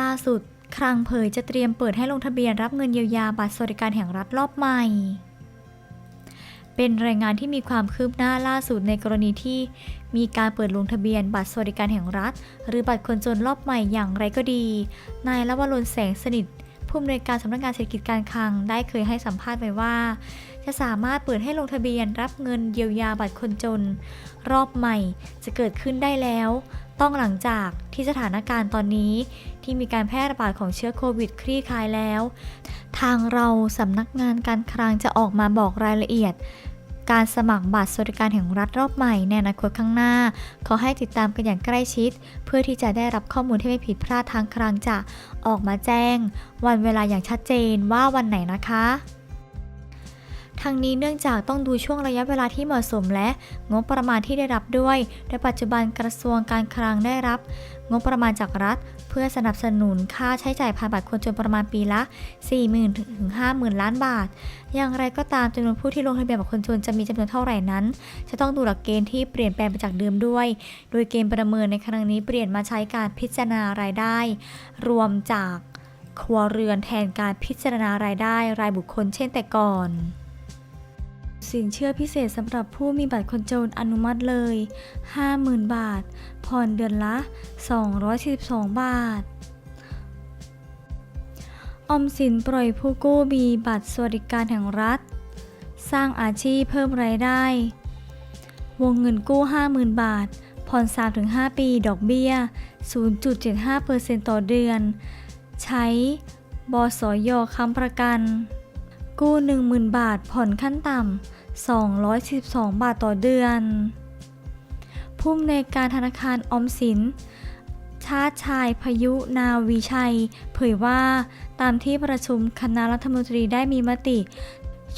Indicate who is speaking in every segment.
Speaker 1: ล่าสุด คลังเผยจะเตรียมเปิดให้ลงทะเบียนรับเงินเยียวยาบัตรสวัสดิการแห่งรัฐรอบใหม่ เป็นรายงานที่มีความคืบหน้าล่าสุดในกรณีที่ มีการเปิดลงทะเบียนบัตรสวัสดิการแห่งรัฐ หรือบัตรคนจนรอบใหม่อย่างไรก็ดี นายละวรนแสงสนิทผู้อำนวยการสำนักงานเศรษฐกิจการคลังได้เคยให้สัมภาษณ์ไว้ว่า จะสามารถเปิดให้ลงทะเบียนรับเงินเยียวยาบัตรคนจน รอบใหม่จะเกิดขึ้นได้แล้ว ต้องหลังจากที่สถานการณ์ตอนนี้ที่มีการแพร่ระบาดของเชื้อโควิดคลี่คลายแล้ว ทางเราสำนักงานการคลังจะออกมาบอกรายละเอียด การสมัครบัตรสวัสดิการแห่งรัฐรอบใหม่ในอนาคตข้างหน้า ขอให้ติดตามกันอย่างใกล้ชิด เพื่อที่จะได้รับข้อมูลที่ไม่ผิดพลาดทางคลังจะออกมาแจ้ง วันเวลาอย่างชัดเจนว่าวันไหนนะคะ ทางนี้เนื่องจากต้องดูช่วงระยะเวลาที่เหมาะสมและงบประมาณที่ได้รับด้วยโดยปัจจุบันกระทรวงการคลังได้รับ งบประมาณจากรัฐ เพื่อสนับสนุนค่าใช้จ่ายผ่านบัตรคนจนประมาณปีละ 40,000 ถึง 50,000 ล้านบาท อย่างไรก็ตามจำนวนผู้ที่ลงทะเบียนบัตรคนจนจะมีจำนวนเท่าไหร่นั้น จะต้องดูหลักเกณฑ์ที่เปลี่ยนแปลงไปจากเดิมด้วย โดยเกณฑ์ประเมินในครั้งนี้เปลี่ยนมาใช้การพิจารณารายได้ รวมจากครัวเรือนแทนการพิจารณารายได้รายบุคคลเช่นแต่ก่อน สินเชื่อพิเศษสำหรับผู้มีบัตรคนจนอนุมัติเลย 50,000 บาท ผ่อนเดือนละ 242 บาทออมสินปล่อยผู้กู้มีบัตรสวัสดิการแห่งรัฐ สร้างอาชีพเพิ่มรายได้ วงเงินกู้ 50,000 บาท ผ่อน 3-5 ปี ดอกเบี้ย 0.75%ต่อเดือน ใช้บสยค้ำประกันกู้ 10,000 บาท ผ่อนขั้นต่ำ 212 บาทต่อเดือน ผู้อำนวยการธนาคารออมสิน ชาติชายพายุนาวีชัย เผยว่าตามที่ประชุมคณะรัฐมนตรีได้มีมติ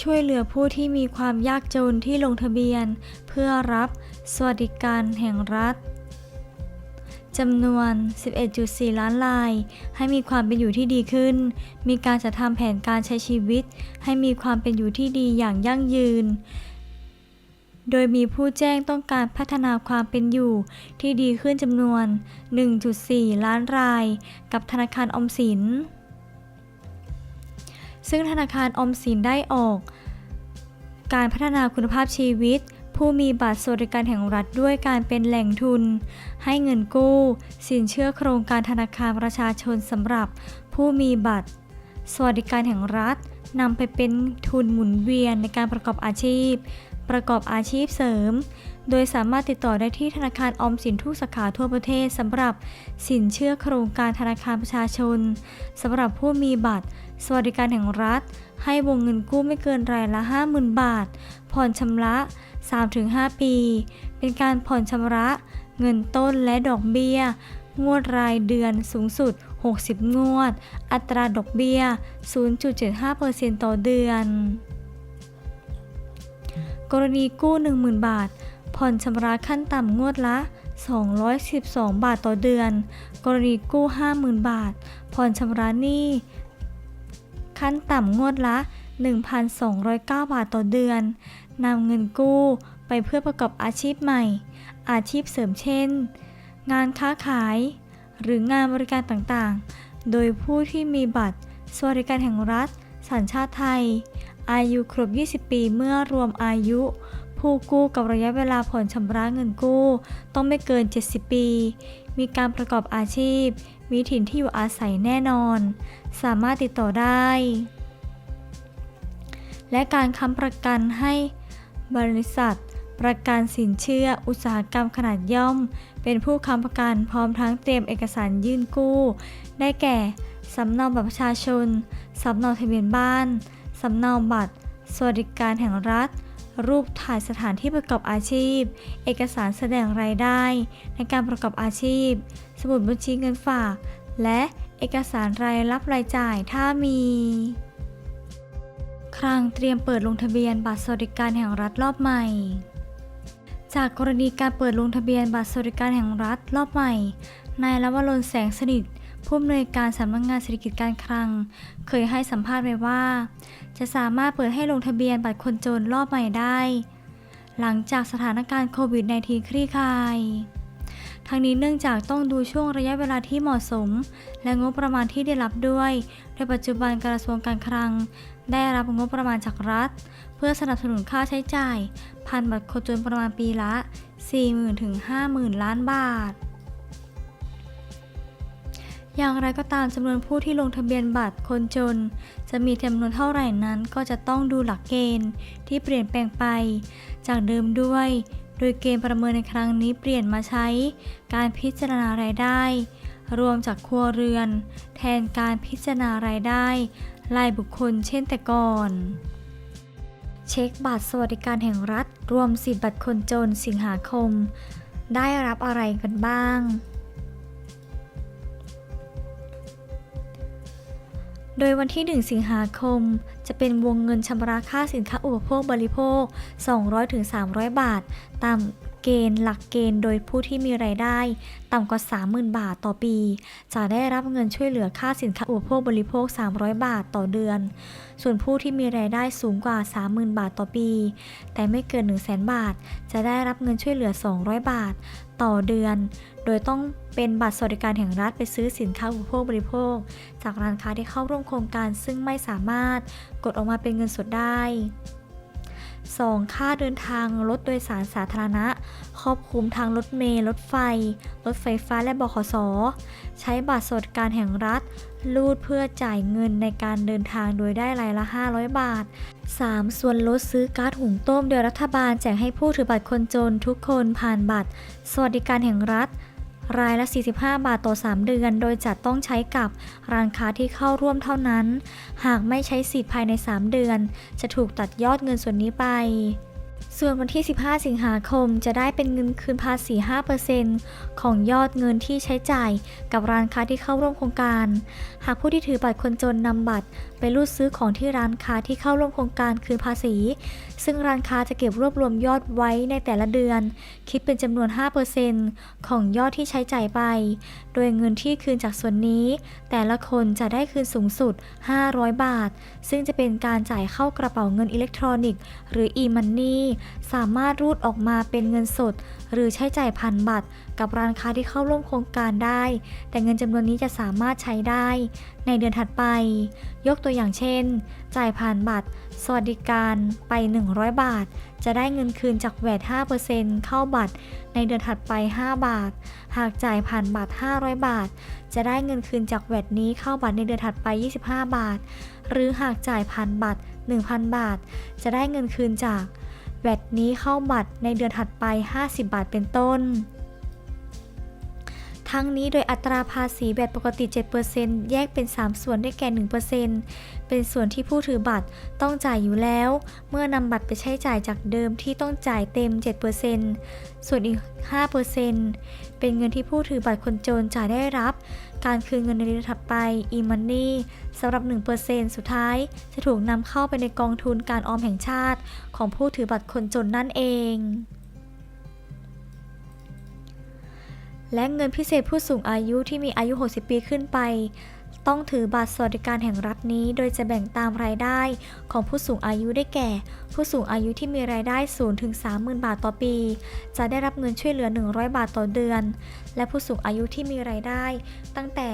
Speaker 1: ช่วยเหลือผู้ที่มีความยากจนที่ลงทะเบียน เพื่อรับสวัสดิการแห่งรัฐ จำนวน 11.4 ล้านราย ให้มีความเป็นอยู่ที่ดีขึ้น มีการจัดทำแผนการใช้ชีวิต ให้มีความเป็นอยู่ที่ดีอย่างยั่งยืน โดยมีผู้แจ้งต้องการพัฒนาความเป็นอยู่ที่ดีขึ้นจำนวน 1.4 ล้านราย กับธนาคารอมสิน ซึ่งธนาคารอมสินได้ออก การพัฒนาคุณภาพชีวิต ผู้มีบัตรสวัสดิการแห่งรัฐด้วยการเป็นแหล่งทุน ให้เงินกู้ สินเชื่อโครงการธนาคารประชาชนสำหรับผู้มีบัตร สวัสดิการแห่งรัฐนำไปเป็นทุนหมุนเวียนในการประกอบอาชีพ ประกอบอาชีพเสริม โดยสามารถติดต่อได้ที่ธนาคารออมสินทุกสาขาทั่วประเทศสำหรับสินเชื่อโครงการธนาคารประชาชนสำหรับผู้มีบัตร สวัสดิการแห่งรัฐ ให้วงเงินกู้ไม่เกินรายละ 50,000 บาท ผ่อนชำระ 3-5 ปี เป็นการผ่อนชำระ เงินต้นและดอกเบี้ย งวดรายเดือนสูงสุด 60 งวด อัตราดอกเบี้ย 0.75%ต่อเดือน กรณีกู้ 10,000 บาท ผ่อนชำระขั้นต่ำงวดละ 212 บาทต่อเดือน กรณีกู้ 50,000 บาท ผ่อนชำระหนี้ขั้นต่ำงวดละ 1,209 บาทต่อเดือน นำเงินกู้ไปเพื่อประกอบอาชีพใหม่ อาชีพเสริมเช่น งานค้าขาย หรืองานบริการต่างๆ โดยผู้ที่มีบัตร สวัสดิการแห่งรัฐ สัญชาติไทย อายุครบ 20 ปีเมื่อรวมอายุ ผู้กู้กับระยะเวลาผ่อนชำระเงินกู้ ต้องไม่เกิน 70 ปี มีการประกอบอาชีพ มีถิ่นที่อยู่อาศัยแน่นอน สามารถติดต่อได้และการค้ำประกันให้ บริษัท ประกันสินเชื่อ อุตสาหกรรมขนาดย่อม เป็นผู้ค้ำประกันพร้อมทั้งเตรียมเอกสารยื่นกู้ ได้แก่ สำเนาบัตรประชาชน สำเนาทะเบียนบ้าน สำเนาบัตร สวัสดิการแห่งรัฐ รูปถ่ายสถานที่ประกอบอาชีพ เอกสารแสดงรายได้ ในการประกอบอาชีพ สมุดบัญชีเงินฝาก และเอกสารรายรับรายจ่ายถ้ามี ครั้งเตรียมเปิดลงทะเบียนบัตรสวัสดิการแห่งรัฐรอบใหม่ จากกรณีการเปิดลงทะเบียนบัตรสวัสดิการแห่งรัฐรอบใหม่ นายลวรนแสงสนิทผู้อำนวยการสำนักงานเศรษฐกิจการคลัง เคยให้สัมภาษณ์ไว้ว่า จะสามารถเปิดให้ลงทะเบียนบัตรคนจนรอบใหม่ได้ หลังจากสถานการณ์โควิด -19 คลี่คลายทั้งนี้เนื่องจากต้องดูช่วงระยะเวลาที่เหมาะสม และงบประมาณที่ได้รับด้วย โดยปัจจุบันกระทรวงการคลัง ได้รับงบประมาณจากรัฐ เพื่อสนับสนุนค่าใช้จ่ายพันบัตรคนจนประมาณปีละ 40,000ถึง50,000 ล้านบาท อย่างไรก็ตามจำนวนผู้ที่ลงทะเบียนบัตรคนจน จะมีจำนวนเท่าไหร่นั้นก็จะต้องดูหลักเกณฑ์ที่เปลี่ยนแปลงไป จากเดิมด้วย โดยเกณฑ์ประเมินในครั้งนี้เปลี่ยนมาใช้ การพิจารณารายได้ รวมจากครัวเรือน แทนการพิจารณารายได้ รายบุคคลเช่นแต่ก่อน เช็คบัตรสวัสดิการแห่งรัฐ รวมสิทธิบัตรคนจนสิงหาคม ได้รับอะไรกันบ้าง โดยวันที่ 1 สิงหาคม จะเป็นวงเงินชำระค่าสินค้าอุปโภคบริโภค 200-300 บาท ตาม เกณฑ์หลักเกณฑ์โดยผู้ที่มีรายได้ ต่ำกว่า 30,000 บาทต่อปี จะได้รับเงินช่วยเหลือค่าสินค้าอุปโภคบริโภค 300 บาทต่อเดือน ส่วนผู้ที่มีรายได้สูงกว่า 30,000 บาทต่อปี แต่ไม่เกิน 100,000 บาท จะได้รับเงินช่วยเหลือ 200 บาทต่อเดือน โดยต้องเป็นบัตรสวัสดิการแห่งรัฐไปซื้อสินค้าอุปโภคบริโภค จากร้านค้าที่เข้าร่วมโครงการซึ่งไม่สามารถกดออกมาเป็นเงินสดได้ 2. ค่าเดินทางรถโดยสารสาธารณะ ครอบคลุมทางรถเมล์รถไฟ รถไฟฟ้าและบขส ใช้บัตรสวัสดิการแห่งรัฐ รูดเพื่อจ่ายเงินในการเดินทางโดยได้รายละ 500 บาท 3. ส่วนลดซื้อก๊าซหุงต้มโดยรัฐบาลแจกให้ผู้ถือบัตรคนจนทุกคนผ่านบัตร สวัสดิการแห่งรัฐ รายละ 45 บาทต่อ 3 เดือน โดยจะต้องใช้กับร้านค้าที่เข้าร่วมเท่านั้น หากไม่ใช้สิทธิ์ภายใน 3 เดือน จะถูกตัดยอดเงินส่วนนี้ไปส่วนวันที่ 15 สิงหาคม จะได้เป็นเงินคืนภาษี 5%ของยอดเงินที่ใช้จ่ายกับร้านค้าที่เข้าร่วมโครงการ หากผู้ที่ถือบัตรคนจนนำบัตรไปรูดซื้อของที่ร้านค้าที่เข้าร่วมโครงการคืนภาษี ซึ่งร้านค้าจะเก็บรวบรวมยอดไว้ในแต่ละเดือน คิดเป็นจำนวน 5%ของยอดที่ใช้จ่ายไป โดยเงินที่คืนจากส่วนนี้ แต่ละคนจะได้คืนสูงสุด 500 บาท ซึ่งจะเป็นการจ่ายเข้ากระเป๋าเงินอิเล็กทรอนิกส์ หรือ e-money สามารถรูดออกมาเป็นเงินสด หรือใช้จ่ายผ่านบัตร กับร้านค้าที่เข้าร่วมโครงการได้ แต่เงินจำนวนนี้จะสามารถใช้ได้ ในเดือนถัดไป ยกตัวอย่างเช่น จ่ายผ่านบัตร สวัสดิการไป 100 บาท จะได้เงินคืนจากแวด5%เข้าบัตร ในเดือนถัดไป 5 บาท หากจ่ายผ่านบัตร 500 บาท จะได้เงินคืนจากแวดนี้เข้าบัตรในเดือนถัดไป 25 บาท หรือหากจ่ายผ่านบัตร 1,000 บาท จะได้เงินคืนจากแวดนี้เข้าบัตรในเดือนถัดไป 50 บาทเป็นต้น ทั้งนี้โดยอัตราภาษีแบบปกติ 7%แยกเป็น 3 ส่วนได้แก่ 1%เป็นส่วนที่ผู้ถือบัตรต้องจ่ายอยู่แล้ว เมื่อนำบัตรไปใช้จ่ายจากเดิมที่ต้องจ่ายเต็ม 7%ส่วนอีก 5%เป็นเงินที่ผู้ถือบัตรคนจนจ่ายได้รับ การคืนเงินในเดือนถัดไป e-money สำหรับ 1%สุดท้ายจะถูกนำเข้าไปในกองทุนการออมแห่งชาติ ของผู้ถือบัตรคนจนนั่นเอง และเงินพิเศษผู้สูงอายุที่มีอายุ 60 ปีขึ้นไป ต้องถือบัตรสวัสดิการแห่งรัฐนี้ โดยจะแบ่งตามรายได้ของผู้สูงอายุได้แก่ ผู้สูงอายุที่มีรายได้สูงถึง30,000 บาทต่อปี จะได้รับเงินช่วยเหลือ 100 บาทต่อเดือน และผู้สูงอายุที่มีรายได้ ตั้งแต่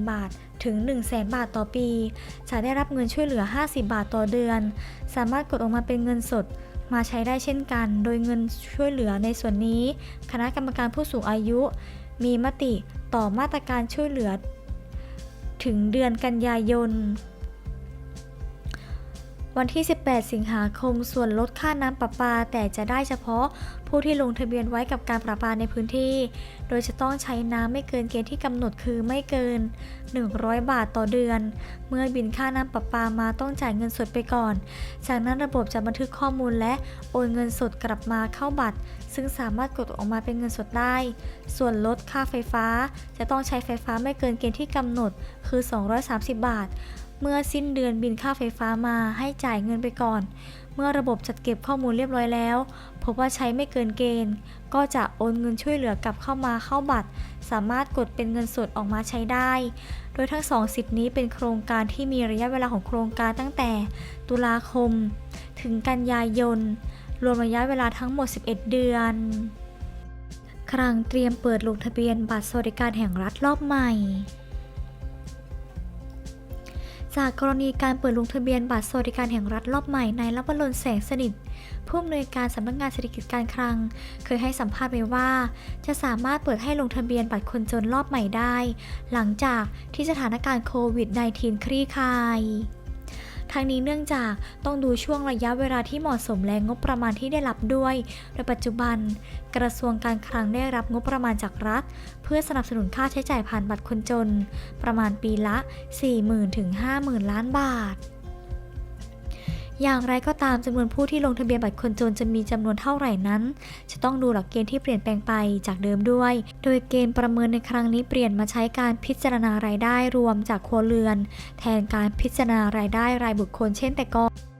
Speaker 1: 31,000 บาทถึง 100,000 บาทต่อปี จะได้รับเงินช่วยเหลือ 50 บาทต่อเดือน สามารถกดออกมาเป็นเงินสด มาใช้ได้เช่นกัน โดยเงินช่วยเหลือในส่วนนี้ คณะกรรมการผู้สูงอายุ มีมติต่อมาตรการช่วยเหลือ ถึงเดือนกันยายน วันที่ 18 สิงหาคม ส่วนลดค่าน้ำประปา แต่จะได้เฉพาะผู้ที่ลงทะเบียนไว้กับการประปาในพื้นที่ โดยจะต้องใช้น้ำไม่เกินเกณฑ์ที่กำหนดคือไม่เกิน 100 บาทต่อเดือน เมื่อบินค่าน้ำประปามาต้องจ่ายเงินสดไปก่อน จากนั้นระบบจะบันทึกข้อมูลและโอนเงินสดกลับมาเข้าบัตร ซึ่งสามารถกดออกมาเป็นเงินสดได้ ส่วนลดค่าไฟฟ้า จะต้องใช้ไฟฟ้าไม่เกินเกณฑ์ที่กำหนดคือ 230 บาท เมื่อสิ้นเดือนบินค่าไฟฟ้ามาให้จ่ายเงินไปก่อน เมื่อระบบจัดเก็บข้อมูลเรียบร้อยแล้ว พบว่าใช้ไม่เกินเกณฑ์ ก็จะโอนเงินช่วยเหลือกลับเข้ามาเข้าบัตร สามารถกดเป็นเงินสดออกมาใช้ได้ โดยทั้งสองสิทธินี้เป็นโครงการที่มีระยะเวลาของโครงการตั้งแต่ ตุลาคม ถึงกันยายน รวมระยะเวลาทั้งหมด 11 เดือนคลังเตรียมเปิดลงทะเบียนบัตรสวัสดิการแห่งรัฐรอบใหม่ จากกรณีการเปิดลงทะเบียนบัตรสวัสดิการแห่งรัฐรอบใหม่นายลวรนแสงสนิทผู้อำนวยการสำนักงานเศรษฐกิจการคลัง เคยให้สัมภาษณ์ไว้ว่า จะสามารถเปิดให้ลงทะเบียนบัตรคนจนรอบใหม่ได้ หลังจากที่สถานการณ์โควิด -19 คลี่คลาย ทั้งนี้เนื่องจากต้องดูช่วงระยะเวลาที่เหมาะสมและงบประมาณที่ได้รับด้วย โดยปัจจุบัน กระทรวงการคลังได้รับงบประมาณจากรัฐ เพื่อสนับสนุนค่าใช้จ่ายผ่านบัตรคนจน ประมาณปีละ 40,000ถึง50,000 ล้านบาท อย่างไรก็ตามจำนวนผู้ที่ลงทะเบียนบัตรคนจนจะมีจำนวนเท่าไหร่นั้น จะต้องดูหลักเกณฑ์ที่เปลี่ยนแปลงไปจากเดิมด้วย โดยเกณฑ์ประเมินในครั้งนี้เปลี่ยนมาใช้การพิจารณารายได้รวมจากครัวเรือน แทนการพิจารณารายได้รายบุคคลเช่นแต่ก่อน